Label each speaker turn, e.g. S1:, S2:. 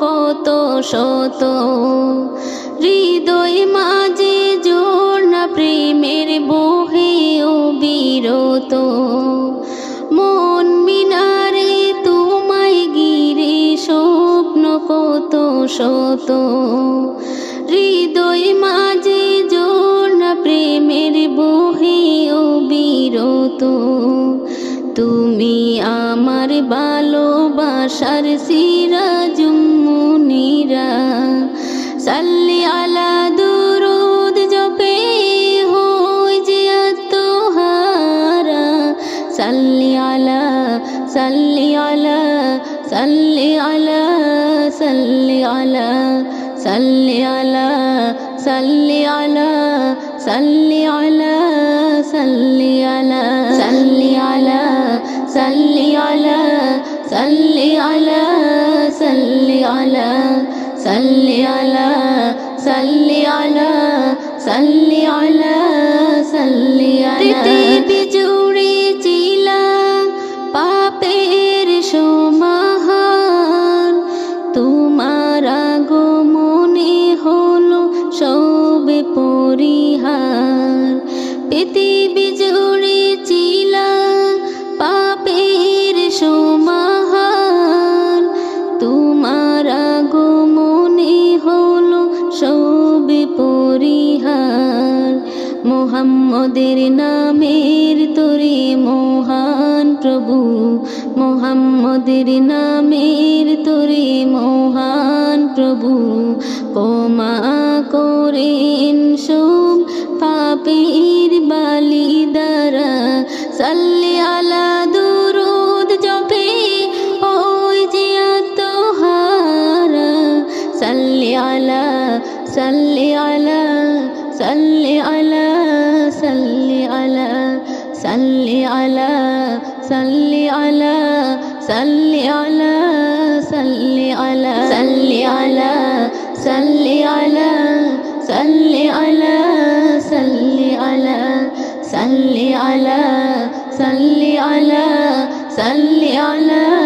S1: কত শত। হৃদয় মাঝে জোর না প্রেমের বহে ও বিরত। মন মিনারে তোমায় গিরে স্বপ্ন কত শত। হৃদয় মাঝে জোর না প্রেমের বহে ও বিরত। তুমি আমার ভালোবাসার সিরাজুমুনিরা সাল্লি আলা দুরুদ জপে হই যে আত্মহারা সাল্লি আলা সাল্লি আলা সাল্লি আলা সাল্লি আলা সাল্লি আলা সাল্লি আলা সাল্লি আলা সাল্লি আলা সাল্লি আলা সাল্লি আলা সাল্লি আলা সাল্লি আলা সাল্লি আলা সাল্লি আলা সাল্লি আলা সাল্লি আলা। পৃথিবী জুড়ে চিলা, পাপের সমাহার। তোমার আগমনে হলো সবে পরিহার। পৃথিবী মোহাম্মদের নামের তোরে মহান প্রভু। মোহাম্মদের নামের তোরে মহান প্রভু। ক্ষমা করেন সব পাপের বালি দ্বারা সাল্লি আলা দুরুদ জপে, ওই যে আত্মহারা। সাল্লি আলা সাল্লি আলা সাল্লি আলা সাল্লি আলা সাল্লি আলা সাল্লি আলা সাল্লি আলা সাল্লি আলা সাল্লি আলা সাল্লি আলা সাল্লি আলা সাল্লি আলা সাল্লি আলা সাল্লি আলা সাল্লি আলা সাল্লি আলা